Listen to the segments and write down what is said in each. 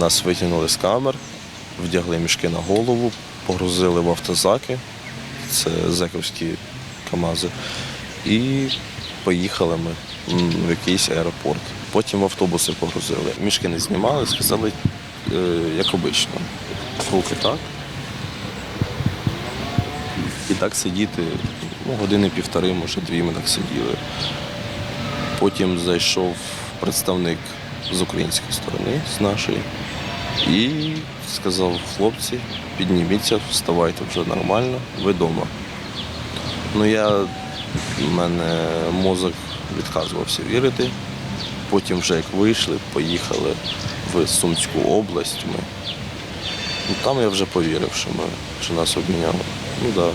Нас витягнули з камер, вдягли мішки на голову, погрузили в автозаки, це зековські КАМАЗи, і поїхали ми в якийсь аеропорт. Потім в автобуси погрузили. Мішки не знімали, сказали, е, як обично, руки так. І так сидіти, ну, години півтори, може дві ми так сиділи. Потім зайшов представник з української сторони, з нашої, і сказав, хлопці, підніміться, вставайте вже нормально, ви вдома. Ну я, в мене мозок відказувався вірити. Потім вже як вийшли, поїхали в Сумську область. Ми. Ну, там я вже повірив, що, ми, що нас обміняли. Ну так. Да.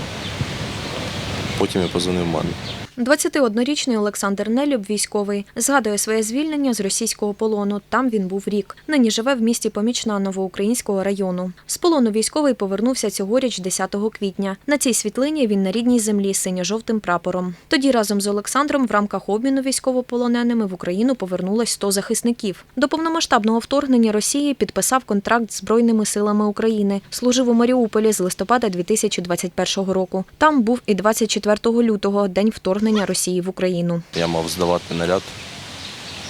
Потім я позвонив мамі. 21-річний Олександр Нелюб, військовий, згадує своє звільнення з російського полону. Там він був рік. Нині живе в місті Помічна Новоукраїнського району. З полону військовий повернувся цьогоріч 10 квітня. На цій світлині він на рідній землі з синьо-жовтим прапором. Тоді разом з Олександром в рамках обміну військовополоненими в Україну повернулось 100 захисників. До повномасштабного вторгнення Росії підписав контракт з Збройними силами України. Служив у Маріуполі з листопада 2021 року. Там був і 24 лютого, день вторгнення Росії в Україну. Я мав здавати наряд,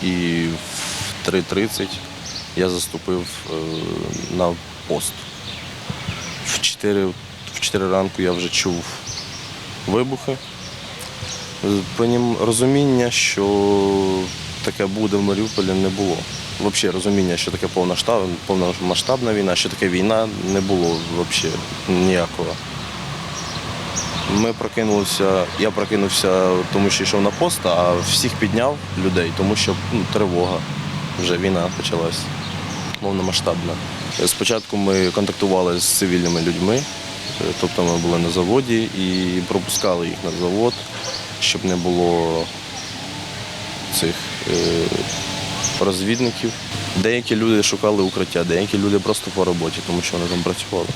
і в 3.30 я заступив е, на пост. В 4, в 4 ранку я вже чув вибухи. Розуміння, що таке буде в Маріуполі, не було. Взагалі розуміння, що таке повномасштабна війна, що таке війна, не було взагалі ніякого. Ми прокинулися, я прокинувся, тому що йшов на пост, а всіх підняв людей, тому що ну, тривога. Вже війна почалась повномасштабна. Спочатку ми контактували з цивільними людьми, е, тобто ми були на заводі і пропускали їх на завод, щоб не було цих е, розвідників. Деякі люди шукали укриття, деякі люди просто по роботі, тому що вони там працювали.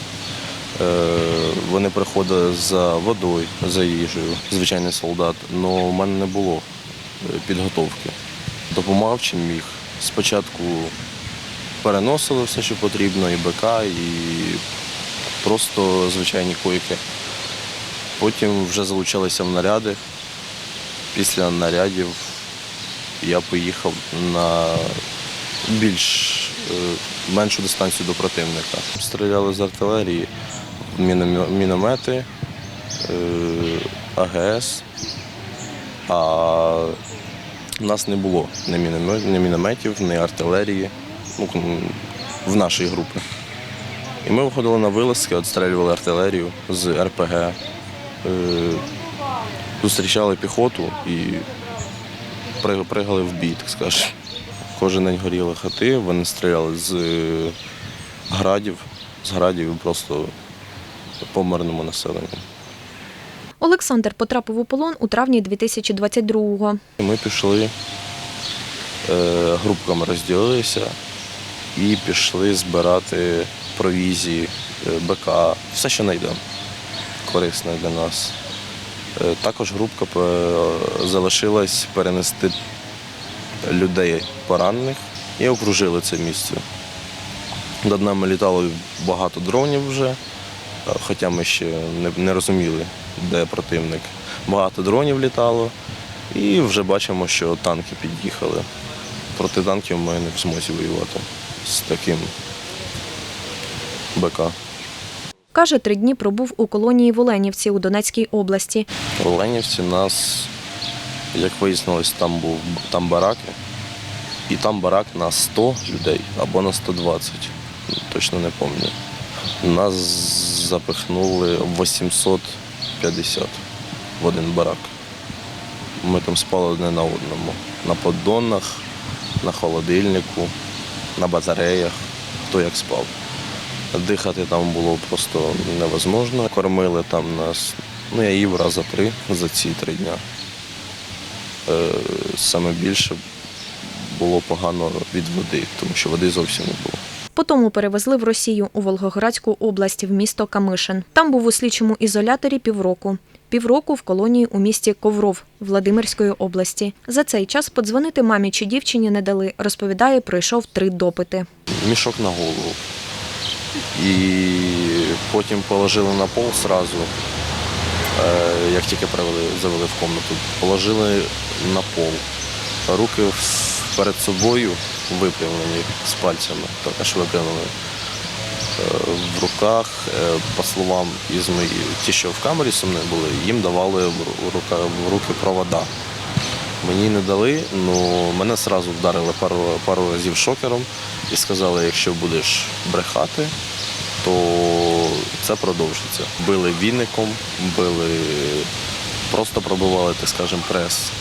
Е, Вони приходили за водою, за їжею, звичайний солдат, але в мене не було е, підготовки. Допомагав чим міг. Спочатку переносили все, що потрібно, і БК, і просто звичайні койки. Потім вже залучалися в наряди. Після нарядів я поїхав на більш е, меншу дистанцію до противника. Стріляли з артилерії, міномети, е, АГС. А в нас не було ні мінометів, ні артилерії ну, в нашій групі. І ми виходили на вилазки, відстрілювали артилерію з РПГ, е, зустрічали піхоту і пригали в бій, так скажемо. Кожен день горіли хати, вони стріляли з е, градів, з градів просто по мирному населенню. Олександр потрапив у полон у травні 2022-го. Ми пішли, е, групками розділилися і пішли збирати провізії, е, БК, все, що знайдемо, корисне для нас. Е, Також групка залишилась перенести людей поранених і окружили це місце. Над нами літало багато дронів вже, хоча ми ще не, розуміли, де противник. Багато дронів літало, і вже бачимо, що танки під'їхали. Проти танків ми не в змозі воювати з таким БК. Каже, три дні пробув у колонії в Оленівці у Донецькій області. В Оленівці нас, як вияснилось, там був там бараки, і там барак на 100 людей або на 120, точно не пам'ятаю. Нас запихнули 850 в один барак. Ми там спали одне на одному. На поддонах, на холодильнику, на батареях, хто як спав. Дихати там було просто невозможно. Кормили там нас, ну я їв рази три за ці три дня. Е, саме більше було погано від води, тому що води зовсім не було. Потому перевезли в Росію у Волгоградську область в місто Камишин. Там був у слідчому ізоляторі півроку. Півроку в колонії у місті Ковров Владимирської області. За цей час подзвонити мамі чи дівчині не дали. Розповідає, пройшов три допити. мішок на голову. І потім положили на пол сразу, е, як тільки привели, завели в кімнату, положили на пол. Руки перед собою випрямлені з пальцями, також випрямлені. Е, В руках, е, по словам із мої, ті, що в камері зі мною були, їм давали в руки провода. Мені не дали, ну мене одразу вдарили пару, пару разів шокером і сказали, якщо будеш брехати, то це продовжиться. Били віником, били, просто пробивали, так скажемо, прес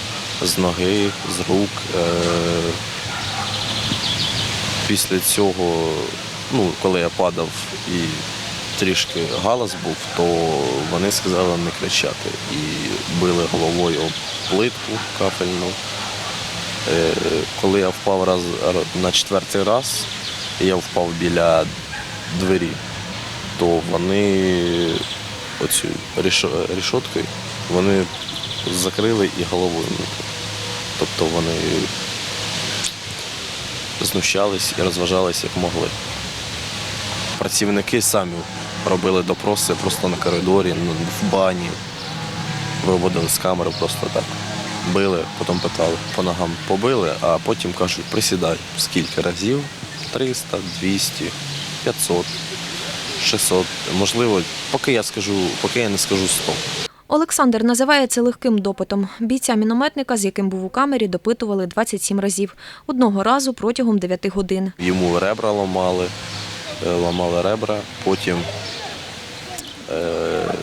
з ноги, з рук. Е, після цього, ну, коли я падав і трішки галас був, то вони сказали не кричати і били головою плитку кафельну. Е, Коли я впав раз на четвертий раз, я впав біля двері, то вони оцю рішоткою вони закрили і головою. Тобто вони знущались і розважались як могли. Працівники самі робили допроси просто на коридорі, ну, в бані, виводили з камери просто так. Били, потім питали, по ногам побили, а потім кажуть, присідай скільки разів? 300, 200, 500, 600. Можливо, поки я скажу, поки я не скажу 100. Олександр називає це легким допитом. Бійця мінометника, з яким був у камері, допитували 27 разів. Одного разу протягом 9 годин. Йому ребра ламали, е, ламали ребра, потім е,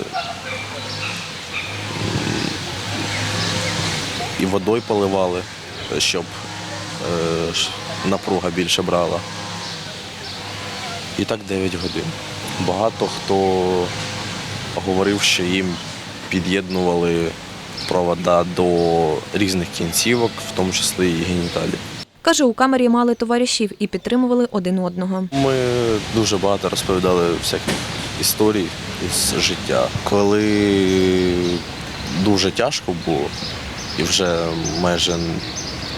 і водою поливали, щоб е, напруга більше брала. І так 9 годин. Багато хто говорив, що їм під'єднували провода до різних кінцівок, в тому числі і геніталій. Каже, у камері мали товаришів і підтримували один одного. Ми дуже багато розповідали всяких історій із життя. Коли дуже тяжко було і вже майже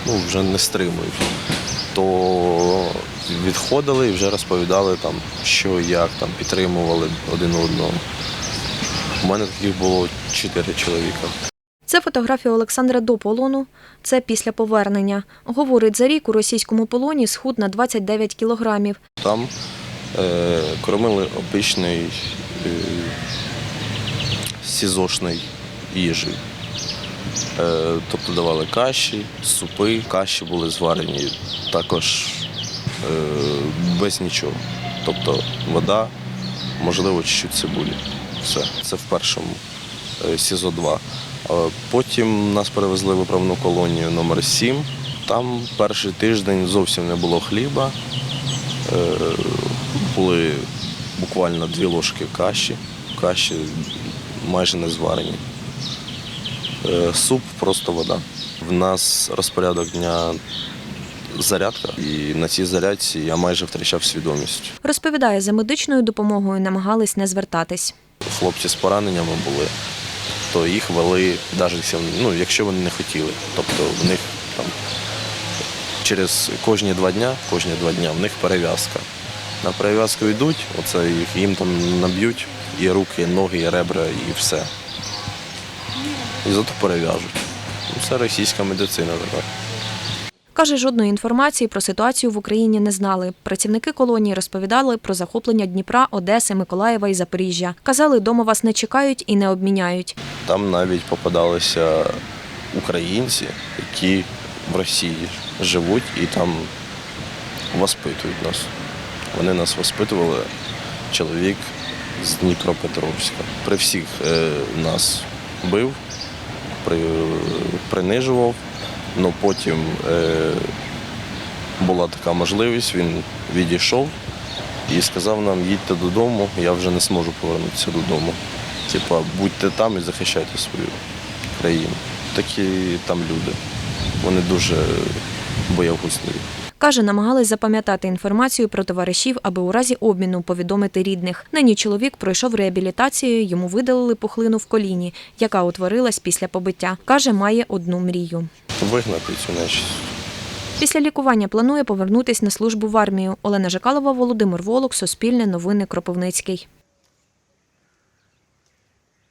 ну, вже не стримують, то відходили і вже розповідали там, що як там підтримували один одного. У мене таких було чотири чоловіка. Це фотографія Олександра до полону. Це після повернення. Говорить, за рік у російському полоні схуд на 29 кілограмів. Там е, кормили обичний е, сізошний їжею. Е, тобто давали каші, супи, каші були зварені також е, без нічого. Тобто вода, можливо, чуть-чуть цибулі. Все. Це в першому е, СІЗО 2. Е, Потім нас перевезли в виправну колонію номер 7. Там перший тиждень зовсім не було хліба. Е, були буквально дві ложки каші, каші майже не зварені. Суп просто вода. В нас розпорядок дня зарядка, і на цій зарядці я майже втрачав свідомість. Розповідає, за медичною допомогою намагались не звертатись. Хлопці з пораненнями були, то їх вели, навіть ну, якщо вони не хотіли. Тобто в них там через кожні два дня, кожні два дня в них перев'язка. На перев'язку йдуть, оце їх, їм там наб'ють і руки, і ноги, і ребра, і все. І зато перев'яжуть. Ну, Це російська медицина така. Каже, жодної інформації про ситуацію в Україні не знали. Працівники колонії розповідали про захоплення Дніпра, Одеси, Миколаєва і Запоріжжя. Казали, дома вас не чекають і не обміняють. Там навіть попадалися українці, які в Росії живуть і там воспитують нас. Вони нас воспитували, чоловік з Дніпропетровська. При всіх е, нас бив, при, принижував, але потім е, була така можливість, він відійшов і сказав нам, їдьте додому, я вже не зможу повернутися додому. Типа, будьте там і захищайте свою країну. Такі там люди. Вони дуже боягузливі. Каже, намагались запам'ятати інформацію про товаришів, аби у разі обміну повідомити рідних. Нині чоловік пройшов реабілітацію, йому видалили пухлину в коліні, яка утворилась після побиття. Каже, має одну мрію. Вигнати цю нечисть. Після лікування планує повернутись на службу в армію. Олена Жикалова, Володимир Волок, Суспільне новини Кропивницький.